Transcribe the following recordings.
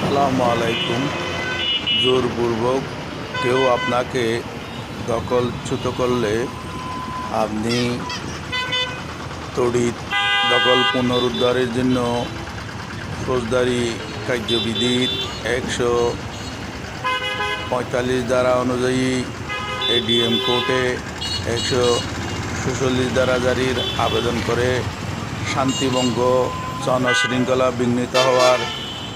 আসসালামু আলাইকুম। জোরপূর্বক কেউ আপনাকে দখলচ্যুত করলে আপনি তড়িৎ দখল পুনরুদ্ধারের জন্য ফৌজদারি কার্যবিধির একশো পঁয়তাল্লিশ ধারা অনুযায়ী এডিএম কোর্টে একশো সুচল্লিশ ধারা জারির আবেদন করে শান্তিভঙ্গ, জনশৃঙ্খলা বিঘ্নিত হওয়ার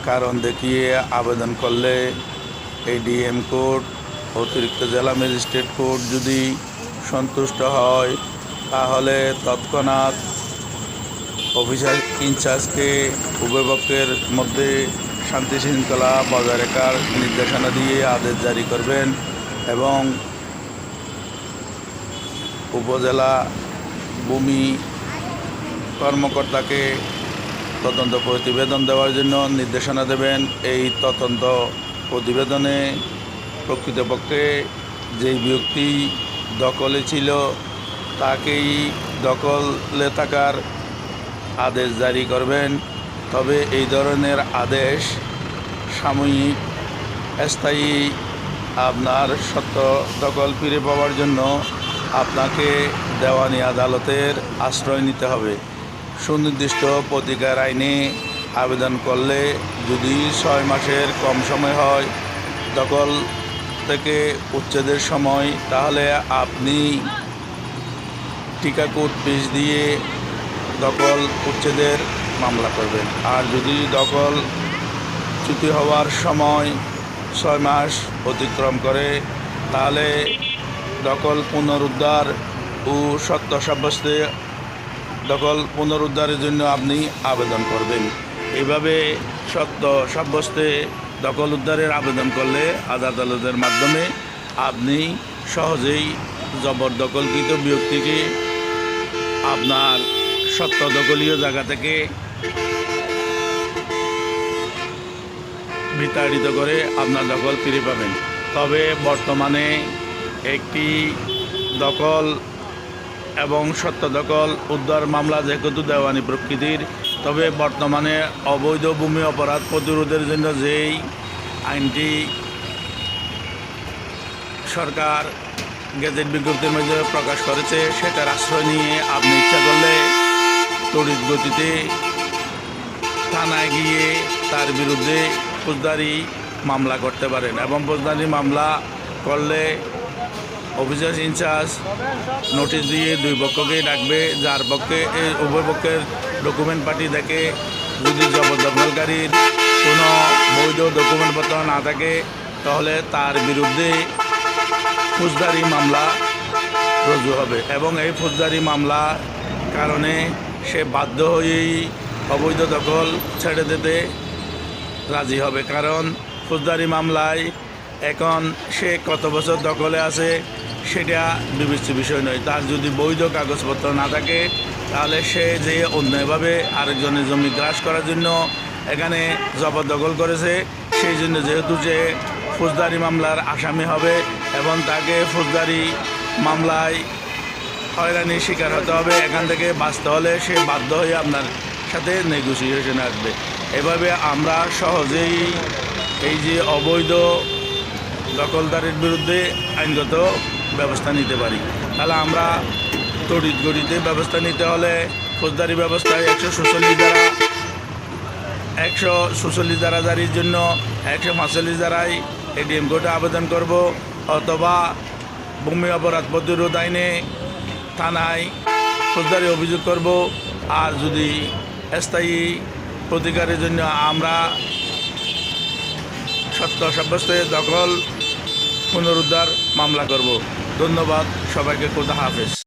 কারণ দেখিয়ে আবেদন করলে এডিএম কোর্ট অতিরিক্ত জেলা ম্যাজিস্ট্রেট কোর্ট যদি সন্তুষ্ট হয়, তাহলে তৎক্ষণাৎ অফিসার ইনচার্জকে উভয় পক্ষের মধ্যে শান্তি শৃঙ্খলা বজায় রাখার নির্দেশনা দিয়ে আদেশ জারি করবেন এবং উপজেলা ভূমি কর্মকর্তাকে তদন্ত প্রতিবেদন দেওয়ার জন্য নির্দেশনা দেবেন। এই তদন্ত প্রতিবেদনে প্রকৃতপক্ষে যেই ব্যক্তি দখলে ছিল, তাকেই দখলে থাকার আদেশ জারি করবেন। তবে এই ধরনের আদেশ সাময়িক স্থায়ী আপনার সত্য দখল ফিরে পাওয়ার জন্য আপনাকে দেওয়ানি আদালতের আশ্রয় নিতে হবে। সুনির্দিষ্ট প্রতিকার আইনে আবেদন করলে যদি ছয় মাসের কম সময় হয় দখল থেকে উচ্ছেদের সময়, তাহলে আপনি টিকাকুট পিস দিয়ে দখল উচ্ছেদের মামলা করবেন। আর যদি দখল চ্যুতি হওয়ার সময় ছয় মাস অতিক্রম করে, তাহলে দখল পুনরুদ্ধার ও সত্য সাব্যস্তে দখল পুনরুদ্ধারের জন্য আপনি আবেদন করবেন। এইভাবে সত্য সাব্যস্তে দখল উদ্ধারের আবেদন করলে আদালতের মাধ্যমে আপনি সহজেই জবরদখলকৃত ব্যক্তিকে আপনার সত্য দখলীয় জায়গা থেকে বিতাড়িত করে আপনার দখল ফিরে পাবেন। তবে বর্তমানে একটি দখল এবং সত্য দখল উদ্ধার মামলা যেহেতু দেওয়ানি প্রকৃতির, তবে বর্তমানে অবৈধ ভূমি অপরাধ প্রতিরোধের জন্য যেই আইনটি সরকার গেজেট বিজ্ঞপ্তির মধ্যে প্রকাশ করেছে, সেটার আশ্রয় নিয়ে আপনি ইচ্ছা করলে তড়িৎ গতিতে থানায় গিয়ে তার বিরুদ্ধে ফৌজদারি মামলা করতে পারেন। এবং ফৌজদারি মামলা করলে অফিসার ইনচার্জ নোটিশ দিয়ে দুই পক্ষকেই ডাকবে, যার পক্ষে উভয় পক্ষের ডকুমেন্ট পার্টি দেখে যদি জবরদখলকারীর কোনো বৈধ ডকুমেন্টপত্র না থাকে, তাহলে তার বিরুদ্ধে ফৌজদারি মামলা রুজু হবে। এবং এই ফৌজদারি মামলা কারণে সে বাধ্য হয়েই অবৈধ দখল ছেড়ে দিতে রাজি হবে। কারণ ফৌজদারি মামলায় এখন সে কত বছর দখলে আছে সেটা বিবেচ্য বিষয় নয়। তার যদি বৈধ কাগজপত্র না থাকে, তাহলে সে যে অন্যায়ভাবে আরেকজনের জমি গ্রাস করার জন্য এখানে জবরদখল করেছে, সেই জন্য যেহেতু যে ফৌজদারি মামলার আসামি হবে এবং তাকে ফৌজদারি মামলায় হয়রানির শিকার হতে হবে, এখান থেকে বাঁচতে হলে সে বাধ্য হয়ে আপনার সাথে নেগোসিয়েশন আসবে। এভাবে আমরা সহজেই এই যে অবৈধ দখলদারের বিরুদ্ধে আইনগত ব্যবস্থা নিতে পারি। তাহলে আমরা তড়িৎ গড়িতে ব্যবস্থা নিতে হলে ফৌজদারি ব্যবস্থায় একশো সুচল্লিশ দ্বারা, একশো সুচল্লিশ দ্বারা জারির জন্য একশো পাঁচচল্লিশ দ্বারাই এডিএম কোর্টে আবেদন করব অথবা ভূমি অপরাধ প্রতিরোধ আইনে থানায় ফৌজদারি অভিযোগ করব। আর যদি স্থায়ী প্রতিকারের জন্য আমরা সত্য সাব্যস্ত দখল পুনরুদ্ধার মামলা করব। ধন্যবাদ সবাইকে খোদা হাফেজ।